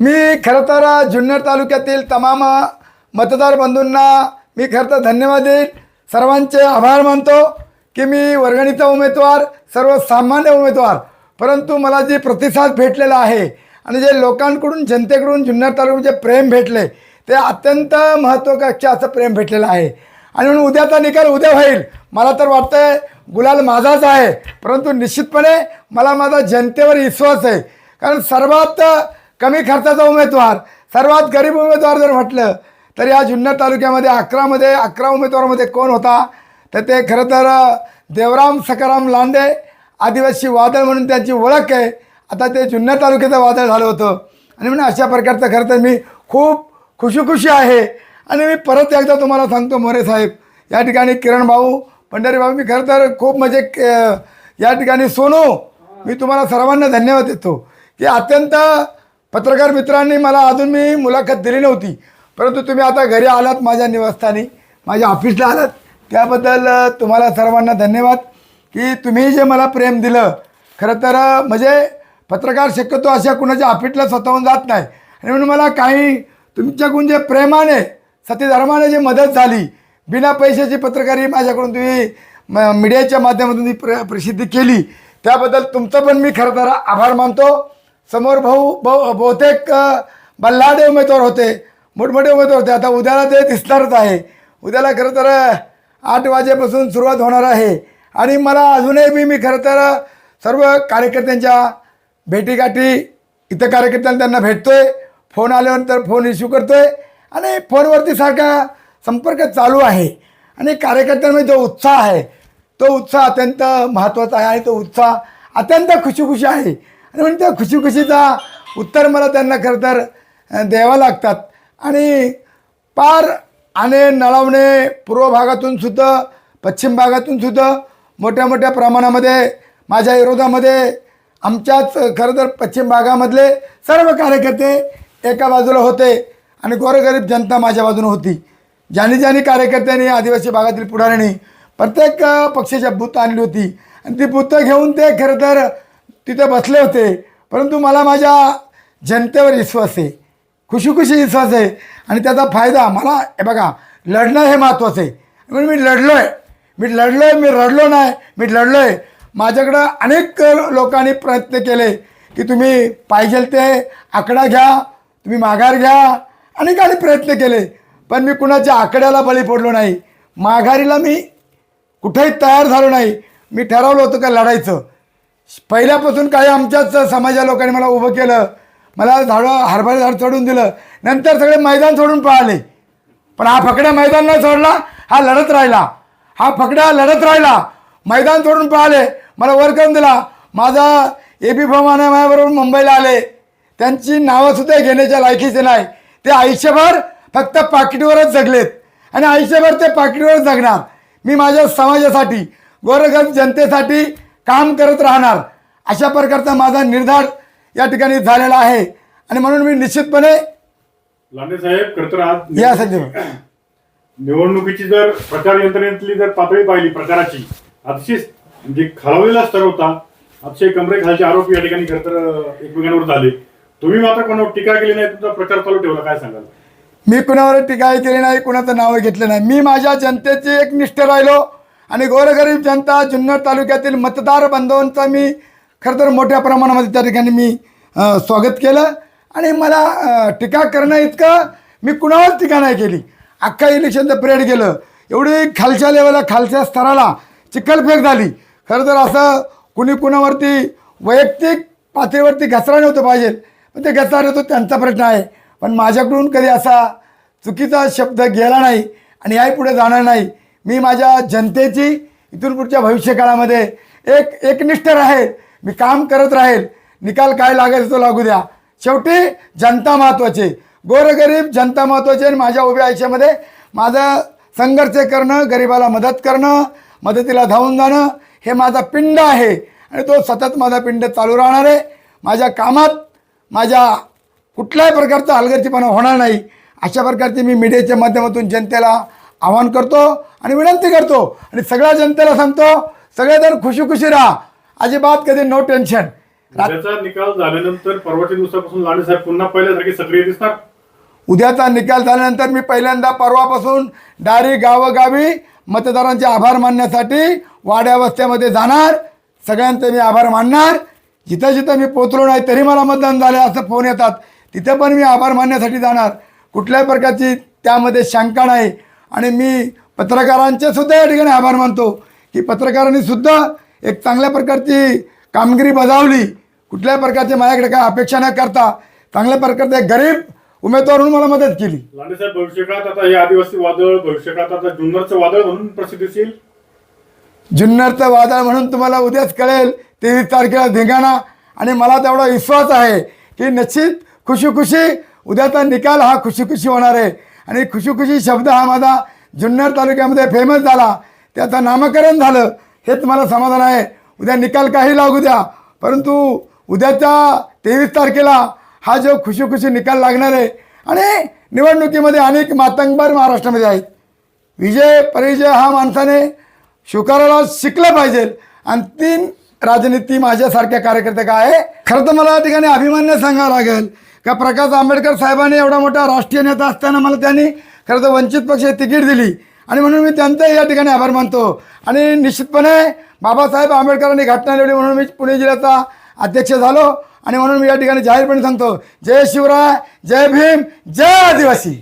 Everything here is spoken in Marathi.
मी खरं तर जुन्नर तालुक्यातील तमाम मतदार बंधूंना मी खरं तर धन्यवाद देईन. सर्वांचे आभार मानतो की मी वर्गणीचा उमेदवार सर्वसामान्य उमेदवार परंतु मला जे प्रतिसाद भेटलेला आहे आणि जे लोकांकडून जनतेकडून जुन्नर तालुक्यात जे प्रेम भेटले ते अत्यंत महत्त्वाकांक्षा असं प्रेम भेटलेलं आहे. आणि म्हणून उद्याचा निकाल उद्या होईल मला तर वाटतंय गुलाल माझाच आहे. परंतु निश्चितपणे मला माझा जनतेवर विश्वास आहे. कारण सर्वात कमी खर्चाचा उमेदवार. सर्वात गरीब उमेदवार जर म्हटलं तर या जुन्नर तालुक्यामध्ये अकरामध्ये अकरा उमेदवारामध्ये कोण होता? तर ते खरं तर देवराम सकाराम लांडे आदिवासी वादळ म्हणून त्यांची ओळख आहे. आता ते जुन्नर तालुक्याचं वादळ झालं होतं. आणि म्हणून अशा प्रकारचं खरं तर मी खूप खुशीखुशी आहे. आणि मी परत एकदा तुम्हाला सांगतो मोरे साहेब या ठिकाणी किरण भाऊ पंढरी भाऊ मी खरं तर खूप म्हणजे या ठिकाणी सोनू मी तुम्हाला सर्वांना धन्यवाद देतो. की अत्यंत पत्रकार मित्रांनी मला अजून मी मुलाखत दिली नव्हती. परंतु तुम्ही आता घरी आलात माझ्या निवासस्थानी माझ्या ऑफिसला आलात. त्याबद्दल तुम्हाला सर्वांना धन्यवाद की तुम्ही जे मला प्रेम दिलं. खरं तर म्हणजे पत्रकार शक्यतो अशा कुणाच्या ऑफिसला स्वतःहून जात नाही. आणि म्हणून मला काही तुमच्याकडून जे प्रेमाने सत्यधर्माने जी मदत झाली बिना पैशाची पत्रकारी माझ्याकडून तुम्ही म मीडियाच्या माध्यमातून ती प्र प्रसिद्धी केली त्याबद्दल तुमचं पण मी खरं तर आभार मानतो. समोर भाऊ बहु बहुतेक बल्लाडे उमेदवार होते. मोठमोठे उमेदवार होते. आता उद्याला ते दिसणारच आहे. उद्याला खरं तर आठ वाजेपासून सुरुवात होणार आहे. आणि मला अजूनही बी मी खरं तर सर्व कार्यकर्त्यांच्या भेटीगाठी इथं कार्यकर्त्यांना त्यांना भेटतो आहे फोन आल्यानंतर फोन इश्यू करतो आहे आणि फोनवरती सारखा संपर्क चालू आहे. आणि कार्यकर्त्यांमध्ये जो उत्साह आहे तो उत्साह अत्यंत महत्त्वाचा आहे आणि तो उत्साह अत्यंत खुशी खुशी आहे. आणि म्हणून त्या खुशीखुशीचा उत्तर मला त्यांना खरं तर द्यावं लागतात. आणि पार आणे नळवणे पूर्व भागातून सुद्धा पश्चिम भागातून सुद्धा मोठ्या मोठ्या प्रमाणामध्ये माझ्या विरोधामध्ये आमच्याच खरं तर पश्चिम भागामधले सर्व कार्यकर्ते एका बाजूला होते आणि गोरगरीब जनता माझ्या बाजूने होती. ज्यांनी ज्यांनी कार्यकर्त्यांनी आदिवासी भागातील पुढाऱ्यांनी प्रत्येक पक्षाच्या बूथ आणली होती. आणि ती बुथं घेऊन ते खरं तर तिथे बसले होते. परंतु मला माझ्या जनतेवर विश्वास आहे. खुशी खुशी विश्वास आहे. आणि त्याचा फायदा मला हे बघा लढणं हे महत्त्वाचं आहे. म्हणून मी लढलो आहे मी लढलो आहे मी रडलो नाही. मी लढलो आहे माझ्याकडं अनेक लोकांनी प्रयत्न केले की तुम्ही पाहिजे ते आकडा घ्या तुम्ही माघार घ्या. अनेकांनी प्रयत्न केले. पण मी कुणाच्या आकड्याला बळी पडलो नाही. माघारीला मी कुठेही तयार झालो नाही. मी ठरवलं होतं का लढायचं. पहिल्यापासून काही आमच्याच समाजा लोकांनी मला उभं केलं. मला झाडं हरभरे झाड चढून दिलं. नंतर सगळे मैदान सोडून पळाले. पण हा फकड्या मैदान नाही सोडला हा लढत राहिला. हा फकड्या लढत राहिला. मैदान सोडून पळाले. मला वर करून दिला. माझा ए बी फॉर्माने माझ्याबरोबर मुंबईला आले. त्यांची नावंसुद्धा घेण्याच्या लायकीचे नाही. ते आयुष्यभर फक्त पाकिटवरच जगलेत. आणि आयुष्यभर ते पाकिटवरच जगणार. मी माझ्या समाजासाठी गोरगरीब जनतेसाठी काम करत राहणार. अशा प्रकारचा माझा निर्धार या ठिकाणी झालेला आहे. आणि म्हणून मी निश्चितपणे लांडे साहेब खरं तर आज या निवडणुकीची जर प्रचार यंत्रणेतली जर पातळी पाहिली प्रचाराची अतिशय म्हणजे खालावलेला स्तर होता. अतिशय कमरे खालचे आरोप या ठिकाणी खरं तर एकमेकांवर झाले. तुम्ही मात्र कोणावर टीका केली नाही तुमचा प्रचार चालू ठेवला काय सांगाल? मी कुणावर टीकाही केली नाही कुणाचं नाव घेतलं नाही. मी माझ्या जनतेचे एक निष्ठ राहिलो. आणि गोरगरीब जनता जुन्नर तालुक्यातील मतदार बांधवांचा मी खरं तर मोठ्या प्रमाणामध्ये त्या ठिकाणी मी स्वागत केलं. आणि मला टीका करणं इतकं मी कुणावर टीका नाही केली. अख्खा इलेक्शनचं पिरियड गेलं. एवढी खालच्या लेवलला खालच्या स्तराला चिखलफेक झाली. खरं तर असं कुणी कुणावरती वैयक्तिक पातळीवरती घसरा नव्हतं पाहिजे. पण ते घसरा तो त्यांचा प्रश्न आहे. पण माझ्याकडून कधी असा चुकीचा शब्द गेला नाही आणि याही पुढे जाणार नाही. मी माझ्या जनतेची इथून पुढच्या भविष्यकाळामध्ये एक एकनिष्ठ राहील मी काम करत राहील. निकाल काय लागेल तो लागू द्या. शेवटी जनता महत्त्वाची गोरगरीब जनता महत्त्वाची आणि माझ्या उभ्या आयुष्यामध्ये माझं संघर्ष करणं गरिबाला मदत करणं मदतीला धावून जाणं हे माझा पिंड आहे. आणि तो सतत माझा पिंड चालू राहणार आहे. माझ्या कामात माझ्या कुठल्याही प्रकारचा हलगर्जीपणा होणार नाही. अशा प्रकारची मी मीडियाच्या माध्यमातून जनतेला आवाहन करतो आणि विनंती करतो. आणि सगळ्या जनतेला सांगतो सगळेजण खुशी खुशी राहा. अजिबात कधी नो टेन्शन उद्याचा निकाल झाल्यानंतर परवाच्या दिवसापासून लांडे साहेब पुन्हा पहिल्यासारखे सक्रिय दिसणार उद्याचा निकाल झाल्यानंतर मी पहिल्यांदा परवापासून डायरेक्ट गावोगावी मतदारांचे आभार मानण्यासाठी वाड्या वस्त्यामध्ये जाणार. सगळ्यांचे मी आभार मानणार. जिथं जिथं मी पोचलो नाही तरी मला मतदान झाले असं फोन येतात. तिथे पण मी आभार मानण्यासाठी जाणार. कुठल्याही प्रकारची त्यामध्ये शंका नाही. आणि मी पत्रकारांचे सुद्धा या ठिकाणी आभार मानतो की पत्रकारांनी सुद्धा एक चांगल्या प्रकारची कामगिरी बजावली. कुठल्याही प्रकारची माझ्याकडे काय अपेक्षा न करता चांगल्या प्रकारचे गरीब उमेदवार म्हणून मला मदत केली. लांडे साहेब भविष्यकाळात आता हे आदिवासी वादळ भविष्यकाळात आता जुन्नरचं वादळ म्हणून प्रसिद्ध येईल जुन्नरचं वादळ म्हणून तुम्हाला उद्याच कळेल तेवीस तारखेला धिंगाणा. आणि मला तेवढा विश्वास आहे की निश्चित खुशी खुशी उद्याचा निकाल हा खुशी खुशी होणार आहे. आणि खुशीखुशी शब्द हा माझा जुन्नर तालुक्यामध्ये फेमस झाला. त्याचं नामकरण झालं. हेच मला समाधान आहे. उद्या निकाल काही लागू द्या. परंतु उद्याच्या तेवीस तारखेला हा जो खुशी खुशी निकाल लागणार आहे आणि निवडणुकीमध्ये अनेक मातंगबार महाराष्ट्रामध्ये आहेत. विजय परिजय हा माणसाने स्वीकारायला शिकलं पाहिजे. अंतिम राजनीती माझ्यासारख्या कार्यकर्त्या काय आहे? खरं तर मला या ठिकाणी अभिमान्य सांगावं लागेल. का प्रकाश आंबेडकर साहेबांनी एवढा मोठा राष्ट्रीय नेता असताना मला त्यांनी खरं तर वंचित पक्ष तिकीट दिली. आणि म्हणून मी त्यांचाही या ठिकाणी आभार मानतो. आणि निश्चितपणे बाबासाहेब आंबेडकरांनी घटना लिहिली म्हणून मी पुणे जिल्ह्याचा अध्यक्ष झालो. आणि म्हणून मी या ठिकाणी जाहीरपणे सांगतो जय शिवराय जय भीम जय आदिवासी.